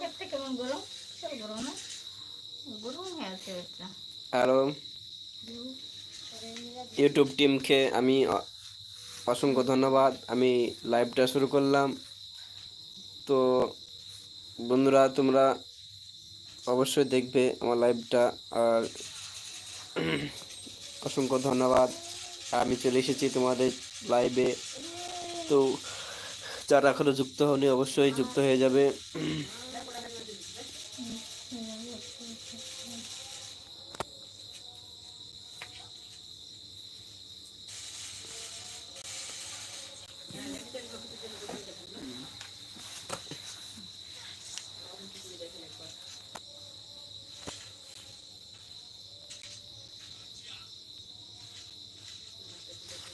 একটা কেমন গরম? সব গরম না? গরম হয়ে আছে একটা। হ্যালো। ইউটিউব টিমকে আমি অসংখ্য ধন্যবাদ। আমি লাইভটা শুরু করলাম। তো বন্ধুরা তোমরা অবশ্যই দেখবে আমার লাইভটা। আর অসংখ্য ধন্যবাদ। আমি চলে এসেছি তোমাদের লাইভে। তো যারা এখনও যুক্ত হয়নি, অবশ্যই যুক্ত হয়ে যাবে।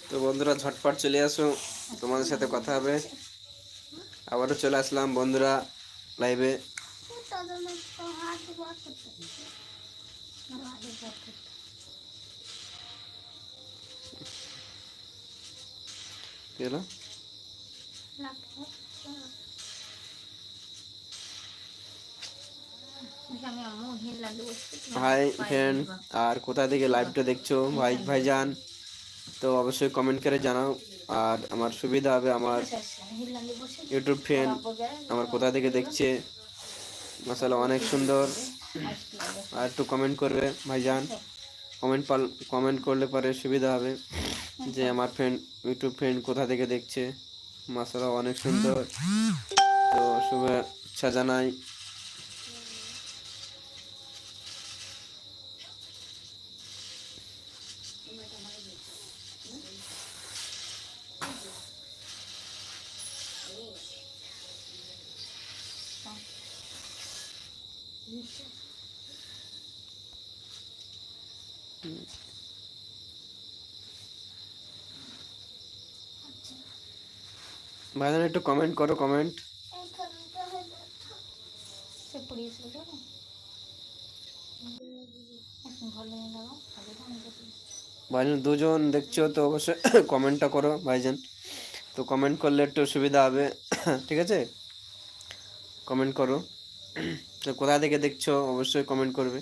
তো বন্ধুরা, ঝটপট চলে আসো। তোমাদের সাথে কথা হবে। আবারও চলে আসলাম বন্ধুরা লাইভে। হাই ফ্রেন্ড আর কোথা থেকে লাইভটা দেখছ? ভাই, ভাইজান, তো অবশ্যই কমেন্ট করে জানাও। আর আমার সুবিধা হবে আমার ইউটিউব ফ্রেন্ড আমার কোথা থেকে দেখছে। মাসালা অনেক সুন্দর। আর একটু কমেন্ট করবে, ভাইজান। কমেন্ট পাল কমেন্ট করলে পরে সুবিধা হবে যে আমার ফ্রেন্ড ইউটিউব ফ্রেন্ড কোথা থেকে দেখছে। মাসালা অনেক সুন্দর। তো শুভেচ্ছা জানাই। ভাইজান একটু কমেন্ট করো কমেন্ট ভাইজান দুজন দেখছ তো অবশ্যই কমেন্টটা করো ভাইজান। তো কমেন্ট করলে একটু সুবিধা হবে ঠিক আছে? কমেন্ট করো। তো কোথা থেকে দেখছ? অবশ্যই কমেন্ট করবে।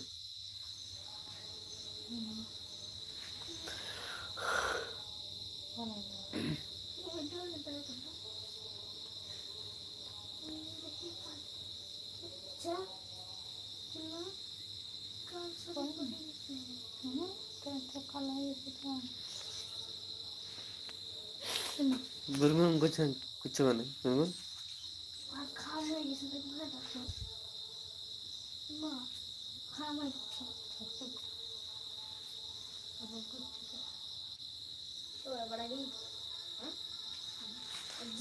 গুনগুন করছেন কিচ্ছু মানে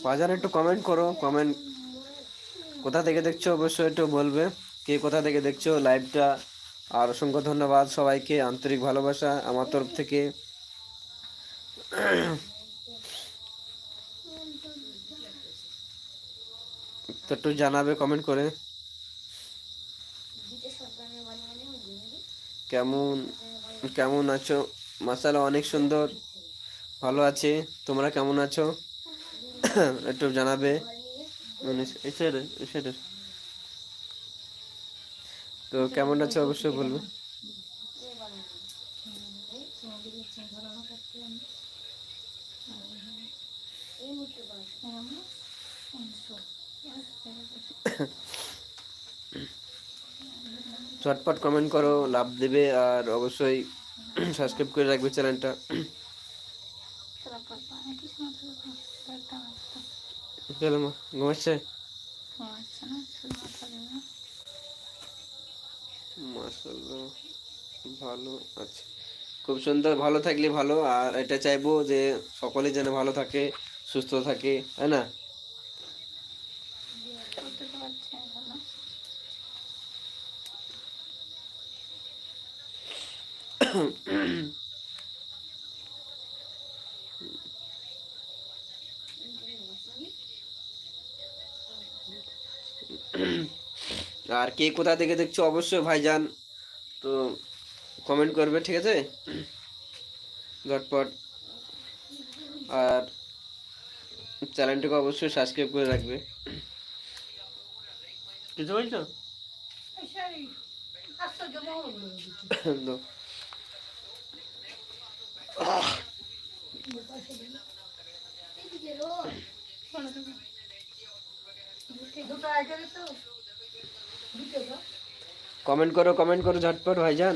বাজার একটু কমেন্ট করো কমেন্ট কোথা থেকে দেখছ অবশ্যই একটু বলবে কে কোথা থেকে দেখছ লাইভটা আর অসংখ্য ধন্যবাদ সবাইকে আন্তরিক ভালোবাসা আমার তরফ থেকে। একটু জানাবে কমেন্ট করে। কেমন কেমন আছো? মাসালা অনেক সুন্দর। ভালো আছে। তোমরা কেমন আছো? একটু জানাবে। মানে এই সাইডে তো কেমন আছে অবশ্যই বলবে। ঝটপট কমেন্ট করো, লাভ দেবে আর অবশ্যই সাবস্ক্রাইব করে রাখবে চ্যানেলটা ঘুমাচ্ছে মাশাআল্লাহ, ভালো আছে। খুব সুন্দর, ভালো থাকলে ভালো। আর এটা চাইব যে সকলে যেন ভালো থাকে, সুস্থ থাকে, তাই না? আর কে কোথা থেকে দেখছ অবশ্যই ভাইজান তো কমেন্ট করবে ঠিক আছে? ঝটপট। আর চ্যানেলটাকে অবশ্যই সাবস্ক্রাইব করে রাখবে। কিছু বলছো? দুটো দুটো তো কমেন্ট করো কমেন্ট করো ঝটপট ভাইজান।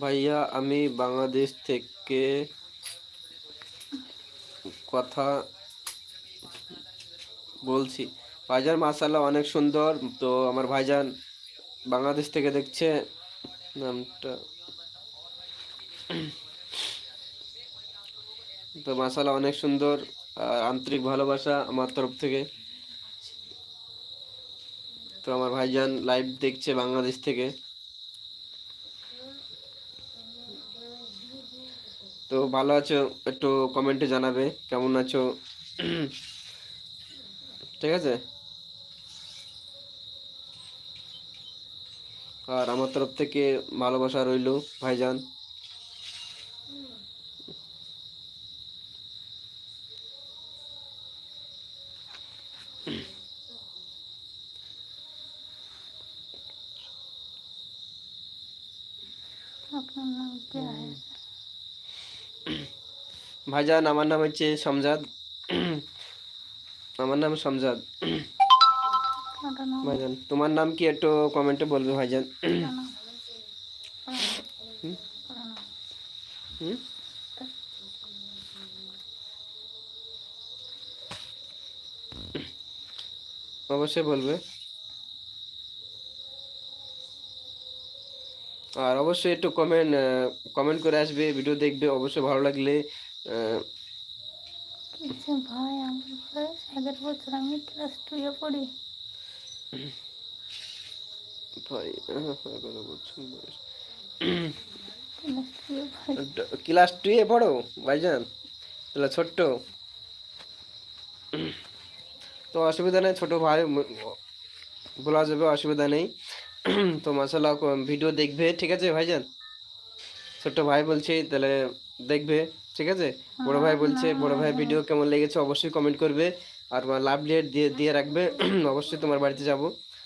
ভাইয়া আমি বাংলাদেশ থেকে কথা বলছি। ভাইজান মাসাল্লাহ অনেক সুন্দর। তো আমার ভাইজান বাংলাদেশ থেকে দেখছে, নামটা। তো মাসাল্লাহ অনেক সুন্দর, আর আন্তরিক ভালোবাসা আমার তরফ থেকে। তো আমার ভাইজান লাইভ দেখছে বাংলাদেশ থেকে। তো ভালো আছো? একটু কমেন্টে জানাবে, কেমন আছো? ঠিক আছে? আর আমার তরফ থেকে ভালোবাসা রইল ভাইজান। ভাইজান আমার নাম হচ্ছে সমজাদ আমার নাম সমজাদ। ভাইজান তোমার নাম কি একটু কমেন্টে বলবে ভাইজান? অবশ্যই বলবে। আর অবশ্যই একটু কমেন্ট কমেন্ট করে আসবে ভিডিও দেখবে অবশ্যই ভালো লাগলে আহ, কিছু ভাই আমার বয়স এগারো বছর আমি ক্লাস টুয়ে পড়ি। ভাই এগারো বছর বয়স। ক্লাস টুয়ে পড়ি। পড়ো ভাইজান? তাহলে ছোট্ট। তো অসুবিধা নেই ছোট ভাই বলা যাবে অসুবিধা নেই। তো মাসাল্লাহ ভিডিও দেখবে ঠিক আছে ভাইজান? ছোট্ট ভাই বলছি তাহলে দেখবে। ঠিক আছে? বড় ভাই বলছে বড় ভাই ভিডিও কেমন লেগেছে অবশ্যই কমেন্ট করবে। আর তোমার লাভ লেট দিয়ে দিয়ে রাখবে। অবশ্যই তোমার বাড়িতে যাব।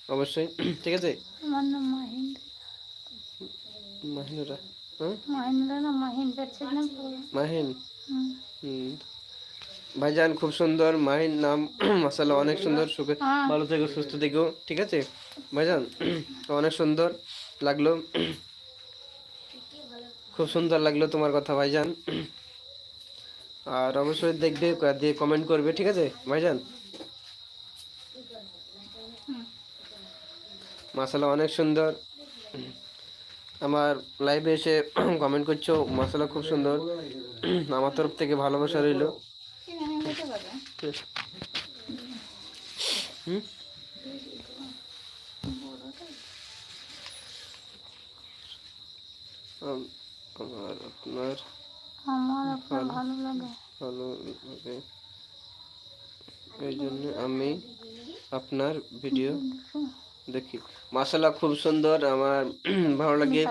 অবশ্যই। ঠিক আছে? মাহিনুরা হ্যাঁ? মাহিন। ভাইজান খুব সুন্দর। মাহিন নাম মাসাল্লাহ অনেক সুন্দর। সুখে হ্যাঁ। ভালো থেকো সুস্থ থেকো। ঠিক আছে? ভাইজান অনেক সুন্দর লাগল। খুব সুন্দর লাগল তোমার কথা ভাইজান। আর অবশ্যই দেখবে দিয়ে কমেন্ট করবে ঠিক আছে? ভাইজান? মাসাল্লাহ অনেক সুন্দর। আমার লাইভে এসে কমেন্ট করছ মাসাল্লাহ খুব সুন্দর। আমার তরফ থেকে ভালোবাসা রইল। হুম? ভালো লাগে। ভালো লাগে এই জন্য আমি আপনার ভিডিও দেখি। মাসাল্লাহ খুব সুন্দর আমার ভালো লাগে।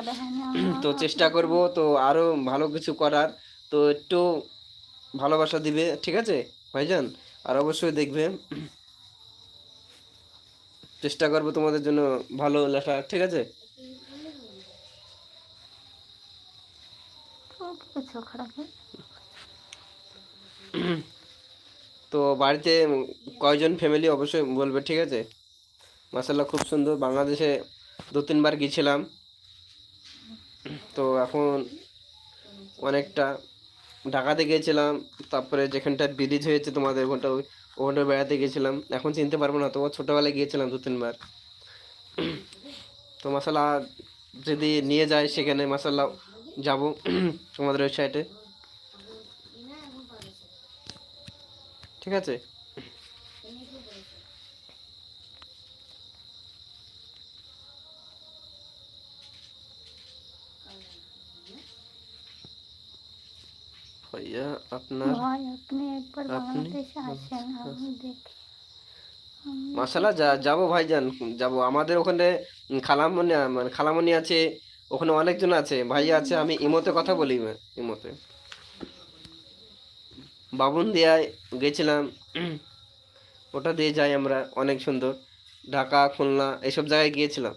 তো চেষ্টা করব তো আরও ভালো কিছু করার। তো একটু ভালোবাসা দিবে, ঠিক আছে ভাইজান? আর অবশ্যই দেখবে চেষ্টা করব তোমাদের জন্য ভালো লেখা, ঠিক আছে? খারাপ নেই। তো বাড়িতে কয়জন ফ্যামিলি অবশ্যই বলবে, ঠিক আছে? মাসাল্লাহ খুব সুন্দর। বাংলাদেশে দু, তিনবার গিয়েছিলাম। তো এখন অনেকটা ঢাকাতে গিয়েছিলাম, তারপরে যেখানটা ব্রিজ হয়েছে তোমাদের, ওখানটা ওখানটা বেড়াতে গিয়েছিলাম। এখন চিনতে পারব না, তোমার ছোটোবেলায় গিয়েছিলাম দু, তিনবার। তো মাসাল্লাহ যদি নিয়ে যায় সেখানে মাসাল্লাহ যাব তোমাদের ওই ঠিক আছে? ভাইয়া আপনার ভাই আমি মাসালা যাব ভাইজান যাব। আমাদের ওখানে খালামনি মানে খালামনি আছে ওখানে অনেকজন আছে। ভাই আছে আমি ইমোতে কথা বলি ইমোতে। বাবুন দিয়ায় গেছিলাম। ওটা দিয়ে যাই আমরা, অনেক সুন্দর। ঢাকা, খুলনা এইসব জায়গায় গিয়েছিলাম।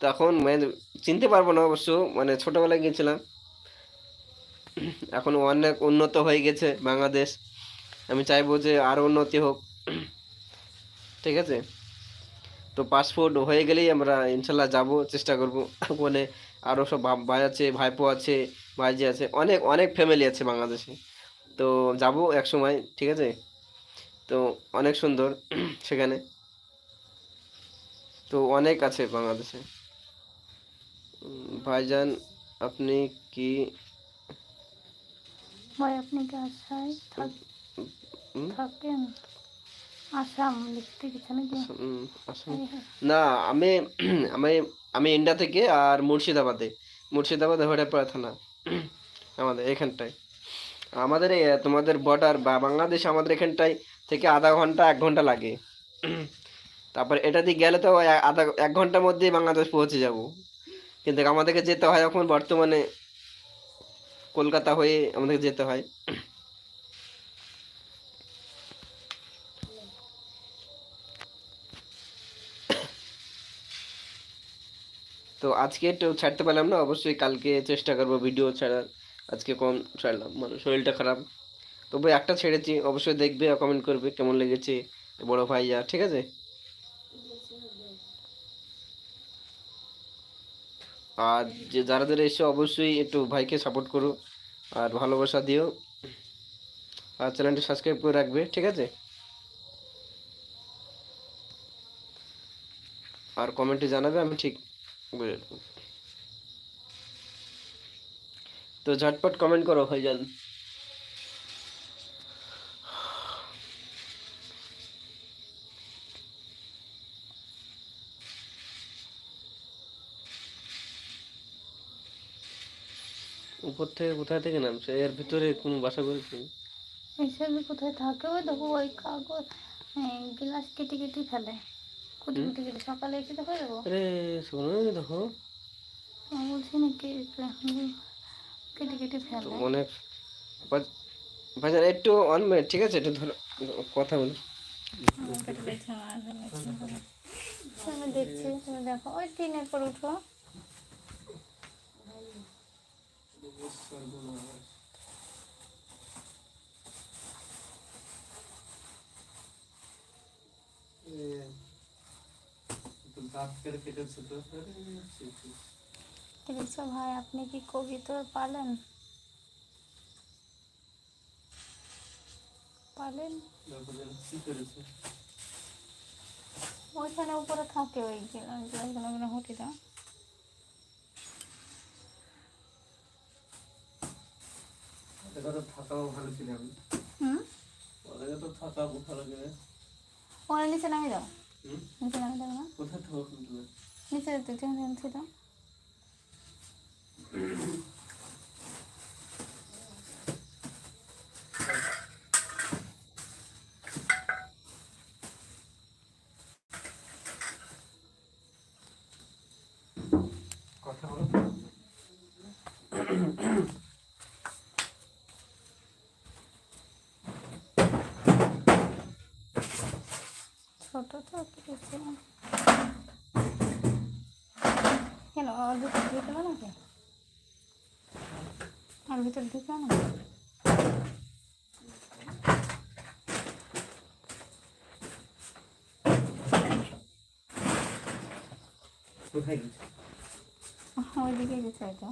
তখন মানে চিনতে পারব না অবশ্য মানে ছোটোবেলায় গিয়েছিলাম। এখন অনেক উন্নত হয়ে গেছে বাংলাদেশ। আমি চাইব যে আরও উন্নতি হোক। ঠিক আছে? তো পাসপোর্ট হয়ে গেলেই আমরা ইনশাল্লাহ যাব, চেষ্টা করব। ওখানে আরও সব ভাই আছে, ভাইপো আছে, ভাইজি আছে, অনেক অনেক ফ্যামিলি আছে বাংলাদেশে। তো যাব এক সময় ঠিক আছে? তো অনেক সুন্দর সেখানে। তো অনেক আছে বাংলাদেশে। ভাইজান আপনি কি ভাই আপনি কি থাকেন? আসাম লিখতে হ্যাঁ, হ্যাঁ। না আমি আমি আমি ইন্ডিয়া থেকে আর মুর্শিদাবাদে। মুর্শিদাবাদ হরিয়াপাড়া থানা আমাদের এখানটায়। আমাদের তোমাদের বর্ডার বা বাংলাদেশ আমাদের এখানটায় থেকে আধা ঘণ্টা, এক ঘণ্টা লাগে। তারপর এটা দিয়ে গেলে তো আধা, এক ঘণ্টার মধ্যেই বাংলাদেশ পৌঁছে যাব। কিন্তু আমাদেরকে যেতে হয় এখন বর্তমানে কলকাতা হয়ে আমাদেরকে যেতে হয়। তো আজকে একটু ছাড়তে পারলাম না, অবশ্যই কালকে চেষ্টা করব ভিডিও ছাড়ার। আজকে কম ছাড়লাম মানে শরীরটা খারাপ। তবু একটা ছেড়েছি, অবশ্যই দেখবে আর কমেন্ট করবে কেমন লেগেছে বড় ভাইয়া ঠিক আছে? আর যে যারা যারা এসে অবশ্যই একটু ভাইকে সাপোর্ট করো, আর ভালোবাসা দিও। আর চ্যানেলটি সাবস্ক্রাইব করে রাখবে, ঠিক আছে? আর কমেন্টে জানাবে, আমি ঠিক বলে দেবো। তো ঝটপট কমেন্ট করো ভাইজান। উপর থেকে কোথায় থেকে নামছে? এর ভিতরে কোন বাসা করেছে হিসেবে কোথায় থাকে ওই দেখো ওই কাগজ গ্লাস কেটে কেটে ফেলে। কুটি কুটি কেটে সকালে এসে দেখো আরে শোনো দেখো। বলছি না কে কেটে কেটে ফেলে। অনেক ভাইজান একটু অন মিনিট ঠিক আছে? একটু ধরো কথা বলি। কেটে না। আমি দেখছি তুমি দেখো। ওই টিনের পর উঠো। দেখছ ভাই আপনি কি কবিতা পালেন? পালেন? ওইখানে উপরে থাকে ওই হুটিটা নিচে নামিয়ে দাও। নিচে নামিয়ে দাও না? কোথায় থাকো কিন্তু নিচে যেতে দাও কথা বলো ছোট তো কিছু না। কেন ওর ভিতর ঢুকে না নাকি আর ভিতর ঢুকে না কোথায় গেছে ওইদিকে গেছে হয়তো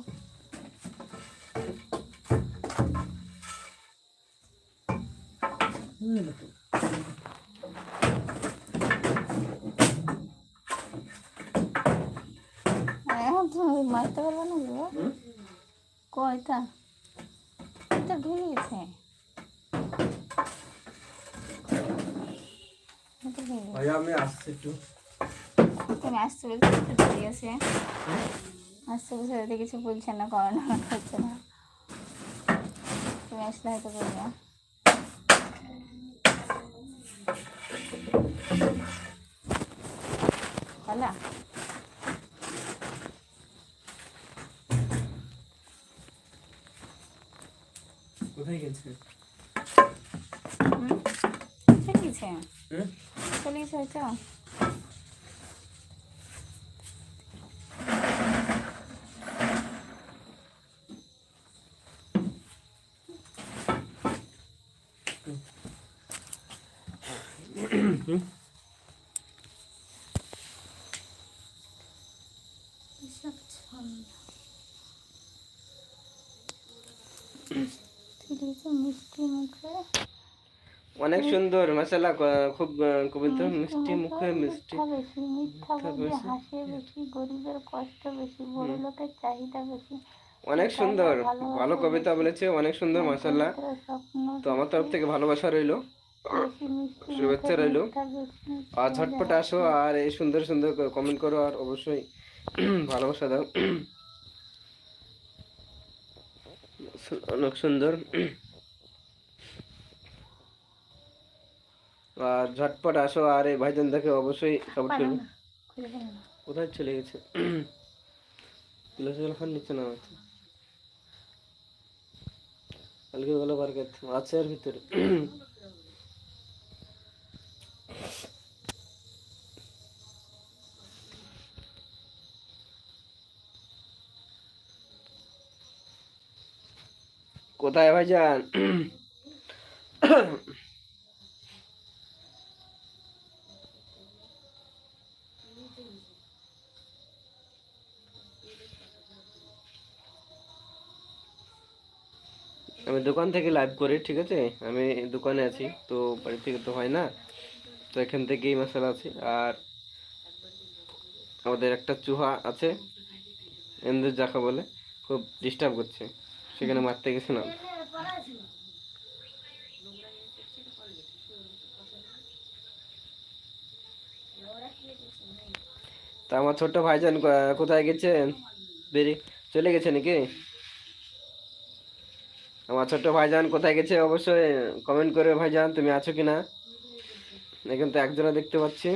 এখন তুমি মারতে পারবে না গো? কয়টা? এটা ঢুকে গেছে আমি আসছি একটু। তুমি আসতে বলছো ঠিক আছে। আসতে বলছে কিছু বলছে না করানো হচ্ছে না। তুমি আসলে হয়তো করব কোথায় গেছে? চলে গেছে? হুম? চলে গেছে হয়তো এসব ছন্দ। মিষ্টি দিয়েছে মিষ্টি মুখে অনেক সুন্দর মাসাল্লাহ খুব কবিতা মিষ্টি মুখে মিষ্টি। বেশি মিথ্যা মিথ্যা বেশি। হাসে বেশি গরিবের কষ্ট বেশি বড় লোকের চাহিদা বেশি। অনেক সুন্দর ভালো কবিতা বলেছে অনেক সুন্দর মাসাল্লাহ তো আমার তরফ থেকে ভালোবাসা রইল। শুভেচ্ছা রইল। আর ঝটপট আসো আর এই সুন্দর সুন্দর কমেন্ট করো আর অবশ্যই ভালোবাসা দাও। অনেক সুন্দর। আর ঝটপট আসো আর এই ভাইজান দেখে অবশ্যই সাপোর্ট পারো করবে। কোথায় চলে গেছে? তুলসী খান নিচে নাম আছে কালকে গেলো বার করতে আছে এর ভিতরে। কোথায় ভাইজান? আমি দোকান থেকে লাইভ করি, ঠিক আছে? আমি দোকানে আছি, তো বাড়ি থেকে তো হয় না। তো এখান থেকেই মশলা আছে। আর আমাদের একটা চুহা আছে, এন্দুর জাখা বলে, খুব ডিস্টার্ব করছে। সেখানে মারতে গেছিলাম তা আমার ছোট্ট ভাইজান কোথায় গেছে বেরিয়ে চলে গেছে নাকি? আমার ছোট্ট ভাইজান কোথায় গেছে অবশ্যই কমেন্ট করে ভাইজান, তুমি আছো কি না এখন তো একজনে দেখতে পাচ্ছি।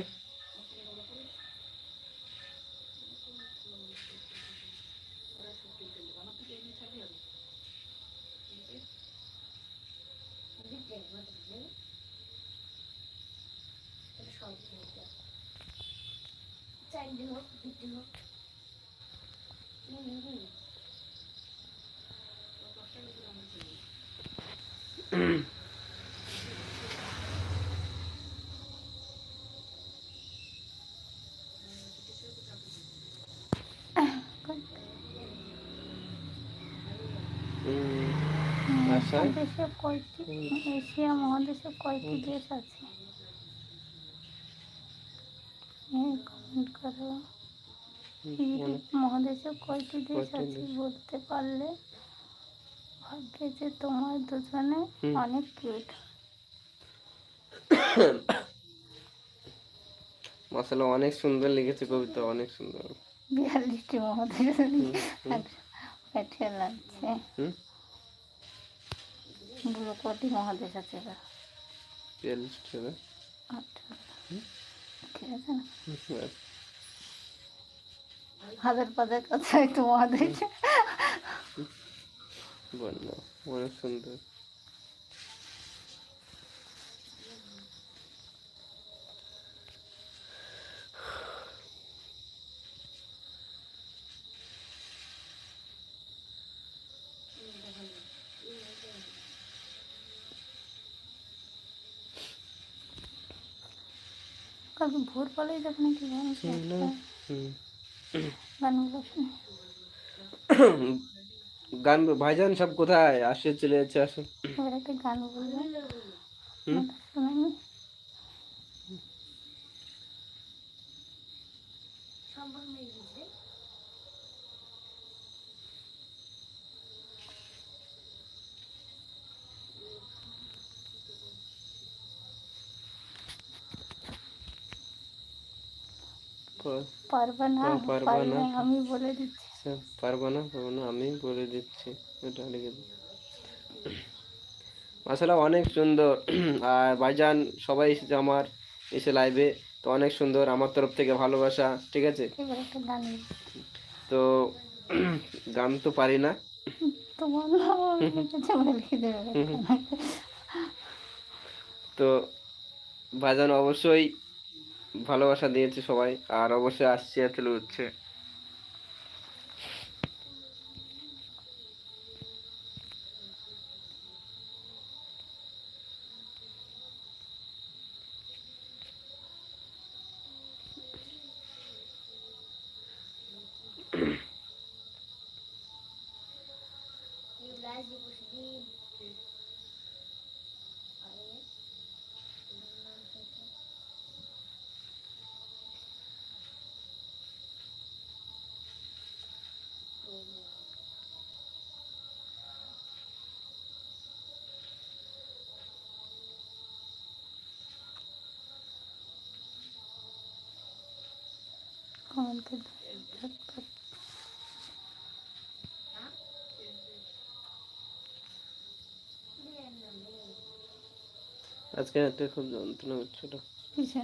দেশে কয়টি এশিয়া মহাদেশে কয়টি দেশ আছে। কমেন্ট করো। মহাদেশে কয়টি দেশ আছে বলতে পারলে ভাগ্যে যে তোমার দুজনে অনেক কিউট মশলা অনেক সুন্দর লিখেছে কবিতা অনেক সুন্দর। বিয়াল্লিশটি মহাদেশ। পেটে লাগছে। বুড়ো কটি মহাদেশ আছে এবার। বিয়াল্লিশ টাকা আচ্ছা। ঠিক আছে না? হাজার পাদের কাছে একটু মহাদেশ। বলল অনেক সুন্দর কালকে ভোর পালাই যখন কি গান হুম। গানগুলো শুনে গান ভাইজান সব কোথায় আসে চলে যাচ্ছে আসে এবার একটা গান বলবেন পারবে না পারবে পারবে না। আমি বলে দিচ্ছি। পারব না পারব না আমি বলে দিচ্ছি। এটা লিখে আসলে অনেক সুন্দর। আর ভাইজান সবাই এসেছে আমার এসে লাইভে তো অনেক সুন্দর আমার তরফ থেকে ভালোবাসা ঠিক আছে। তো গান তো পারি না। তো ভাইজান অবশ্যই ভালোবাসা দিয়েছে সবাই। আর অবশ্যই আসছে এত হচ্ছে। আজকে একটা খুব যন্ত্রণা হচ্ছিল। কিসে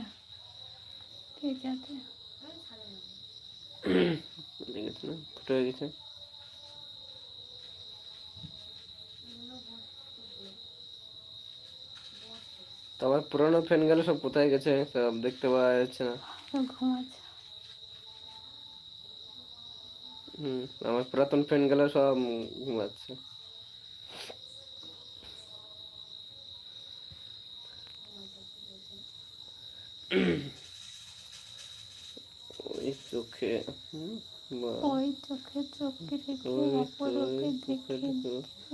কে যাতে না? ফুটে হয়ে গেছে? তো আমার পুরোনো ফ্যান গেলে সব কোথায় গেছে? সব দেখতে পাওয়া যাচ্ছে না। ঘুমাচ্ছে। হুম আমার পুরাতন ফ্যান গেল সব ঘুমাচ্ছে। ওই চোখে ওই চোখে চোখে রেখে ওই অপরকে দেখে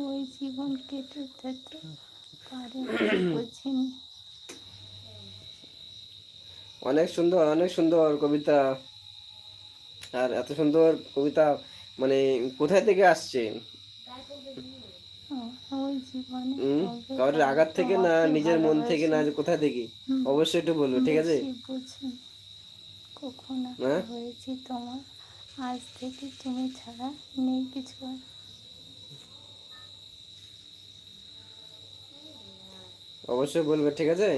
ওই জীবন কেটে যেতে পারে বুঝিনি অনেক সুন্দর অনেক সুন্দর কবিতা। আর এত সুন্দর কবিতা মানে কোথায় থেকে আসছে? কারোর আঘাত থেকে না নিজের মন থেকে না ভালোবাসি। যে কোথা থেকে? অবশ্যই একটু বলবে ঠিক আছে? হয়েছি তোমার আজ থেকে তুমি ছাড়া নেই কিছু আর। অবশ্যই বলবে ঠিক আছে?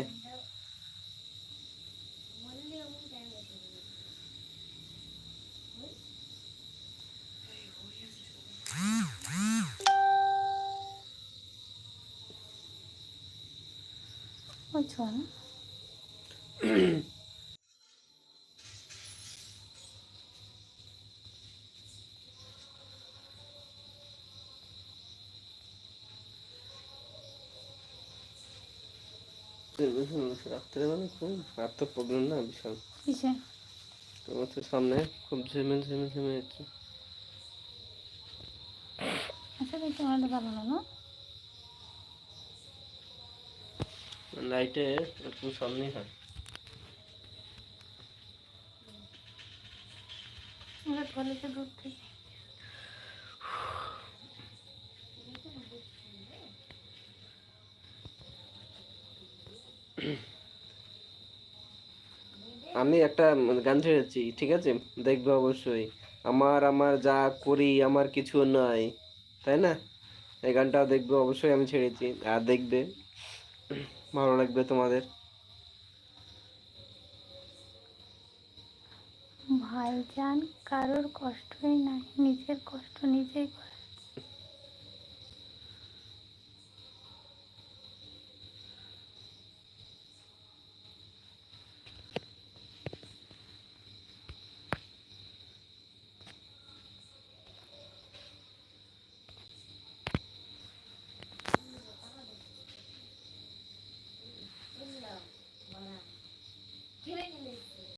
বুঝছ না রাত্রেবেলা খুব প্রবলেম না বিশাল। তোমার তো সামনে খুব ভালো না না লাইটে একটু সামনেই হয়। আমি একটা গান ছেড়েছি ঠিক আছে? দেখবে অবশ্যই। আমার আমার যা করি আমার কিছু নাই তাই না? এই গানটাও দেখবে অবশ্যই আমি ছেড়েছি। আর দেখবে। ভালো লাগবে তোমাদের? ভাইজান কারোর কষ্টই নাই। নিজের কষ্ট নিজেই করে।